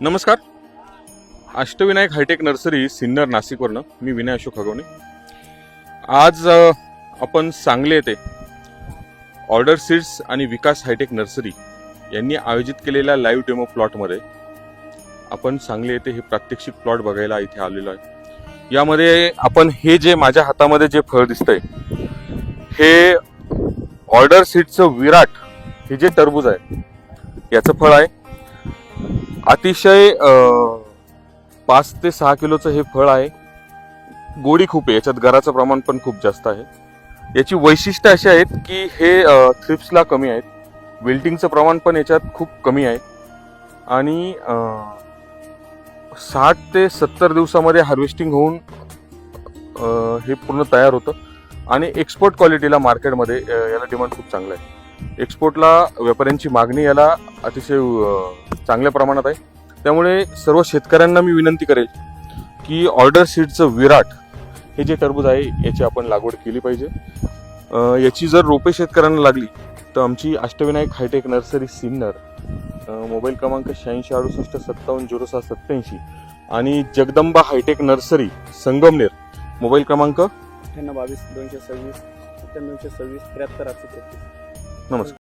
नमस्कार. Ashtavinayak high tech nursery Sinnar नाशिकवरनं. मी विनय अशोक हगवणे आज आपण सांगले येथे ऑर्डर सीड्स आणि विकास हायटेक नर्सरी यांनी आयोजित केलेल्या लाईव्ह डेमो प्लॉटमध्ये आपण सांगले येथे हे प्रात्यक्षिक प्लॉट बघायला इथे आलेलो आहे. यामध्ये आपण हे जे माझ्या हातामध्ये जे फळ दिसतंय हे ऑर्डर सीडचं विराट हे जे टरबूज आहे याचं फळ आहे. अतिशय पाच ते सहा किलोचं हे फळ आहे. गोडी खूप आहे याच्यात गराचं प्रमाण पण खूप जास्त आहे. याची वैशिष्ट्य अशी आहेत की हे थ्रिप्सला कमी आहेत. विल्टिंगचं प्रमाण पण याच्यात खूप कमी आहे. आणि साठ ते सत्तर दिवसामध्ये हार्वेस्टिंग होऊन हे पूर्ण तयार होतं. आणि एक्सपोर्ट क्वालिटीला मार्केटमध्ये याला डिमांड खूप चांगलं आहे. एक्सपोर्टला व्यापाऱ्यांची मागणी याला अतिशय चांगल्या प्रमाणात आहे. त्यामुळे सर्व शेतकऱ्यांना मी विनंती करेल की ऑर्डर सीडचं विराट हे जे टरबूज आहे याची आपण लागवड केली पाहिजे. याची जर रोपे शेतकऱ्यांना लागली तर आमची Ashtavinayak high tech nursery Sinnar mobile क्रमांक शहाऐंशी अडुसष्ट सत्तावन्न झिरो सहा सत्याऐंशी आणि Jagdamba high tech nursery Sangamner mobile क्रमांक अठ्ठ्याण्णव बावीस दोनशे सव्वीस सत्त्याण्णवशे सव्वीस त्र्याहत्तर आठशे तेहतीस. नमस्कार